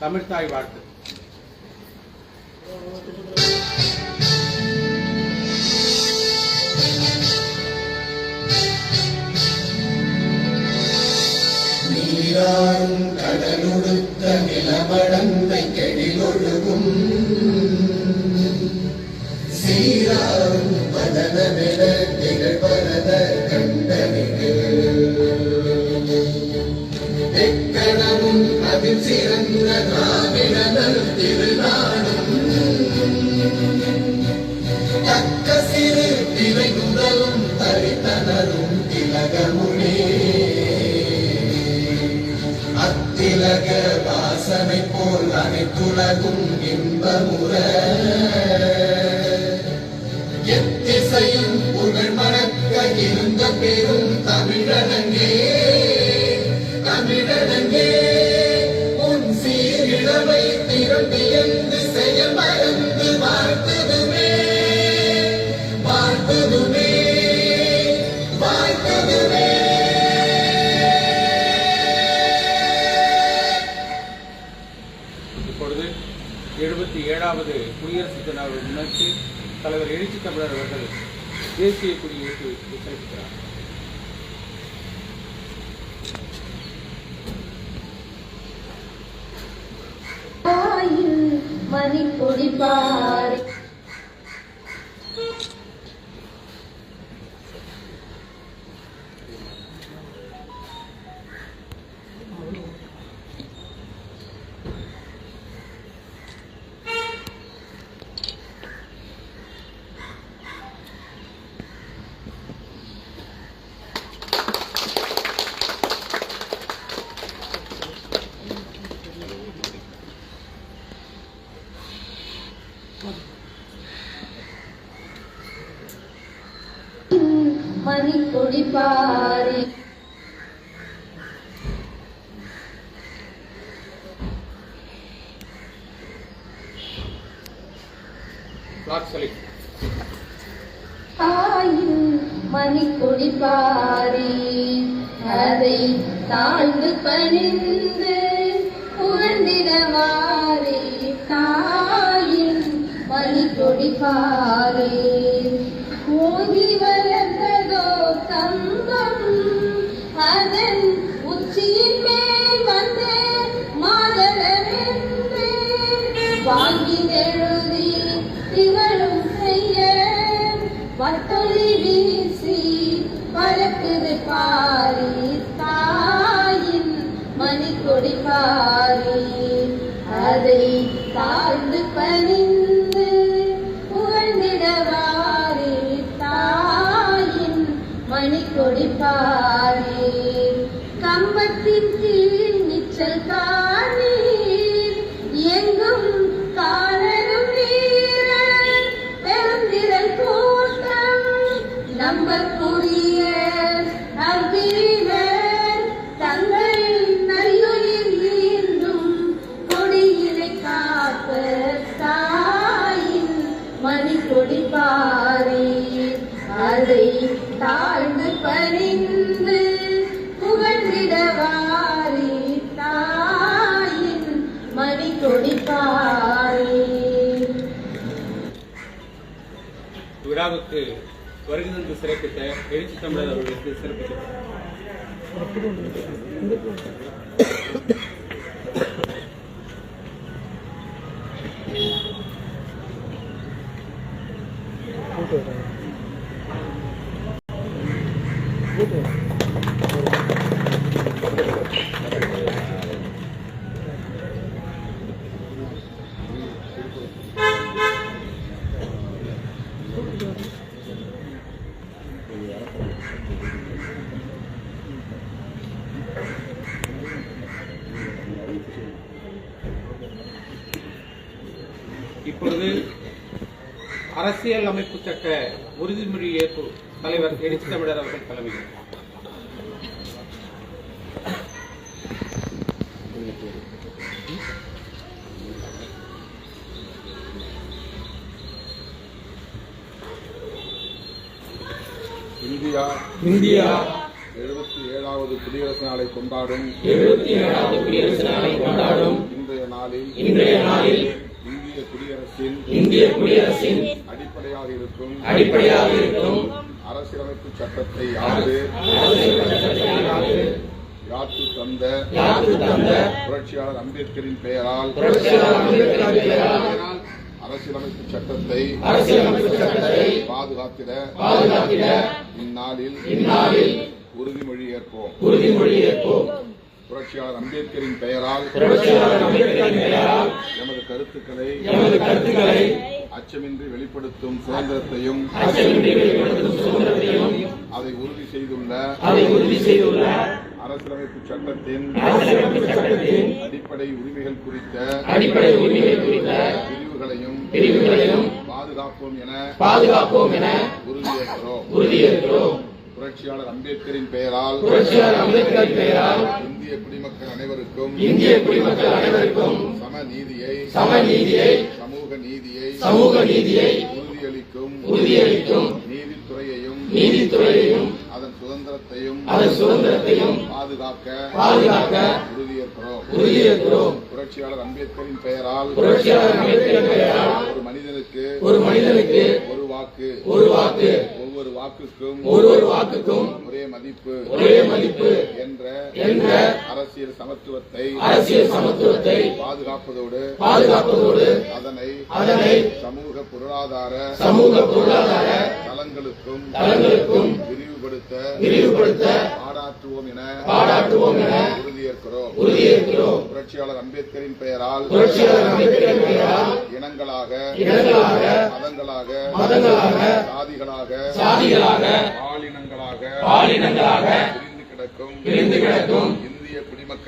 தமிழ்தாய் வாழ்த்து. நீராறும் கடலுடுத்த நிலமடந்தை கெடிலொழுகும் பதன நில நிகழ்வரத அனைத்துலகும் இன்பமுற எழுபத்தி ஏழாவது குடியரசு தினவை முன்னிட்டு தலைவர் எழுச்சி தமிழர் அவர்கள் தேசிய கொடியேற்று செலுத்துகிறார் மணி கொடிப்பாரி பிளாக் மணி கொடிப்பாரி அதை தாழ்ந்து பணிந்து புகழ்ந்திடவாரே தாயின் மணி கொடிப்பாரே வத்தொலி வீசி பறக்குது பாரி தாயின் மணிக்கொடி பாரி. அதை தாழ்ந்து பணிந்து புகழ்ந்திடவாரி தாயின் மணிக்கொடி பாரி. கம்பத்தின் விழாவுக்கு வருகை தந்து சிறப்பித்த எழுச்சி தமிழர் அவர்களுக்கு சிறப்பித்தார் இப்பொழுது அரசியல் அமைப்பு சட்ட உறுதிமொழி ஏற்பு தலைவர் எழுச்சி தமிழர் அவர்கள் தலைமையில். இந்தியா இந்தியா எழுபத்தி ஏழாவது குடியரசு நாளை கொண்டாடும். எழுபத்தி ஏழாவது குடியரசு நாளை கொண்டாடும். இன்றைய நாளில் இன்றைய நாளில் இந்திய குடியரசின் இந்திய குடியரசின் அடிப்படையாக இருக்கும் அடிப்படையாக இருக்கும் அரசியலமைப்பு சட்டத்தை யாரு யாத்து தந்த யாருக்கு தந்த புரட்சியாளர் அம்பேத்கரின் பெயரால் புரட்சியாளர் அம்பேத்கர் பெயரால் அரசியலமைப்பு சட்டத்தை அரசியலமைப்பு சட்டத்தை பாதுகாத்திட பாதுகாத்திட இந்நாளில் இந்நாளில் உறுதிமொழி ஏற்போம். உறுதிமொழி ஏற்போம். புரட்சியாளர் அம்பேத்கரின் பெயரால் புரட்சியாளர் அம்பேத்கரின் பெயரால் எமது கருத்துக்களை எமது கருத்துக்களை அச்சமின்றி வெளிப்படுத்தும் சுதந்திரத்தையும் அச்சமின்றி வெளிப்படுத்தும் சுதந்திரத்தையும் அதை உறுதி செய்துள்ள அதை உறுதி செய்துள்ள அரசியலமைப்பு சட்டத்தின் அரசியலமைப்பு சட்டத்தின் அடிப்படை உரிமைகள் குறித்த அடிப்படை உரிமைகள் குறித்த பிரிவுகளையும் பிரிவுகளையும் பாதுகாப்போம் என பாதுகாப்போம் என உறுதியேற்கிறோம். உறுதியேற்கிறோம். புரட்சியாளர் அம்பேத்கரின் பெயரால் புரட்சியாளர் அம்பேத்கர் பெயரால் இந்திய குடிமக்கள் அனைவருக்கும் இந்திய குடிமக்கள் அனைவருக்கும் சம நீதியை சமநீதியை சமூக நீதியை சமூக நீதியை உறுதியளிக்கும் உறுதியளிக்கும் நீதித்துறையையும் நீதித்துறையையும் அதன் சுதந்திரத்தையும் அதன் சுதந்திரத்தையும் பாதுகாக்க பாதுகாக்க உறுதியேற்கிறோம். உறுதியேற்கிறோம். புரட்சியாளர் அம்பேத்கரின் பெயரால் புரட்சியாளர் அம்பேத்கர் பெயரால் ஒரு மனிதனுக்கு ஒரு மனிதனுக்கு ஒரு வாக்கு. ஒரு வாக்கு. ஒவ்வொரு வாக்குக்கும் ஒரு ஒரு வாக்குக்கும் ஒரே மதிப்பு ஒரே மதிப்பு என்ற என்ற அரசியல் சமத்துவத்தை அரசியல் சமத்துவத்தை பாதுகாப்பதோடு பாதுகாப்பதோடு அதனை அதனை சமூக பொருளாதார சமூக பொருளாதார தளங்களுக்கும் தளங்களுக்கும் விரிவுபடுத்த விரிவுபடுத்த பாராட்டுவோம் என பாராட்டுவோம் என உறுதியேற்கிறோம். உறுதியேற்கிறோம். புரட்சியாளர் அம்பேத்கரின் பெயரால் புரட்சியாளர் அம்பேத்கர் பெயரால் இனங்களாக இனங்களாக மதங்களாக மதங்களாக சாதிகளாக சாதிகளாக பாலினங்களாக பாலினங்களாக பிரிந்து கிடக்கும். பிரிந்து கிடக்கும்.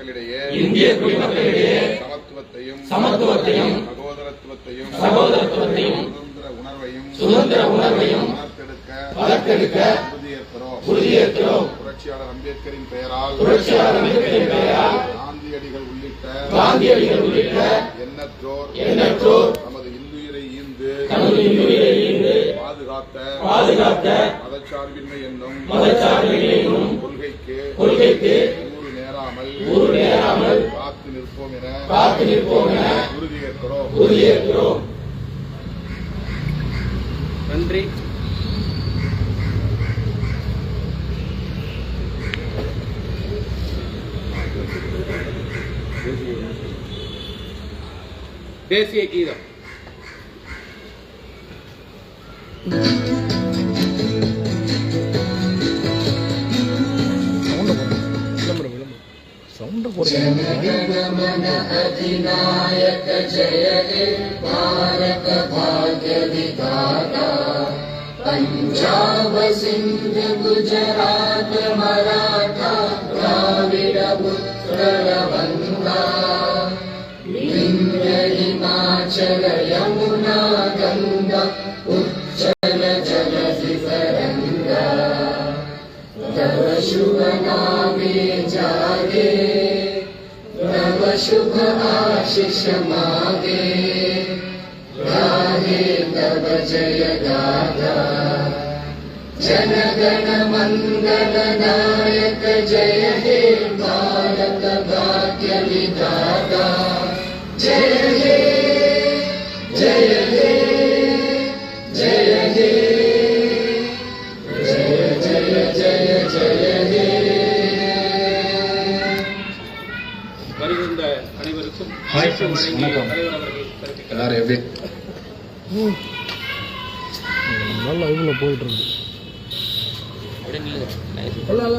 குடிமக்களிடையே இந்திய குடிமக்களிடையே சமத்துவத்தையும் சமத்துவத்தையும் சகோதரத்துவத்தையும் சகோதரத்துவத்தையும் சுதந்திர உணர்வையும் சுதந்திர உணர்வையும் வளர்த்தெடுக்க வளர்த்தெடுக்க உறுதியேற்கிறோம். உறுதியேற்கிறோம். புரட்சியாளர் அம்பேத்கரின் பெயரால் புரட்சியாளர் அம்பேத்கரின் பெயரால் காந்தியடிகள் உள்ளிட்ட காந்தியடிகள் உள்ளிட்ட எண்ணற்றோர் எண்ணற்றோர் நமது இன்னுயிரை ஈந்து தனது இன்னுயிரை ஈண்டு பாதுகாத்த பாதுகாத்த மதச்சார்பின்மை என்னும் மதச்சார்பின்மை என்னும் கொள்கைக்கு கொள்கைக்கு ஊறு நேராமல் ஊறு நிற்போம் என காத்து நிற்போம் என உறுதியேற்கிறோம். உறுதியேற்கிறோம். நன்றி. தேசிய கீதம். अधिनायक जय हे भारत भाग्य विधाता पञ्जाब सिन्ध गुजरात मराठा द्राविड उत्कल वङ्गा विन्ध्य हिमाचल यमुना गङ्गा उच्चल जलधि तरङ्गा तव शुभ नामे जागे शुभ आशिष मागे। गाहे तव जय गाधा जनगण मंगल नायक जय हे। அவர்கள் கருத்துக்கள் எல்லாரும் எப்படி? நல்லா இதில் போயிட்டு இருக்கு. எல்லாம்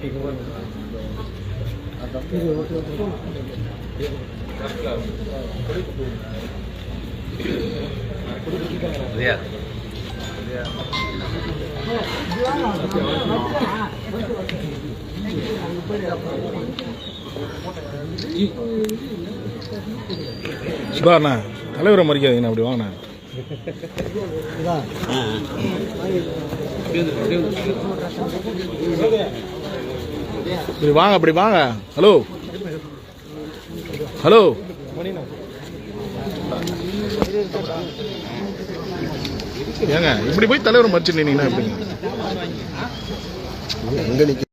ஓகே சுதாண்ணா தலைவரை மறிக்காதீங்கண்ணா அப்படி வாங்கண்ணா இப்படி வாங்க அப்படி வாங்க. ஹலோ ஹலோ ஏங்க இப்படி போய் தலைவர் மறிச்சு நின்னீங்கன்னா எப்படிங்க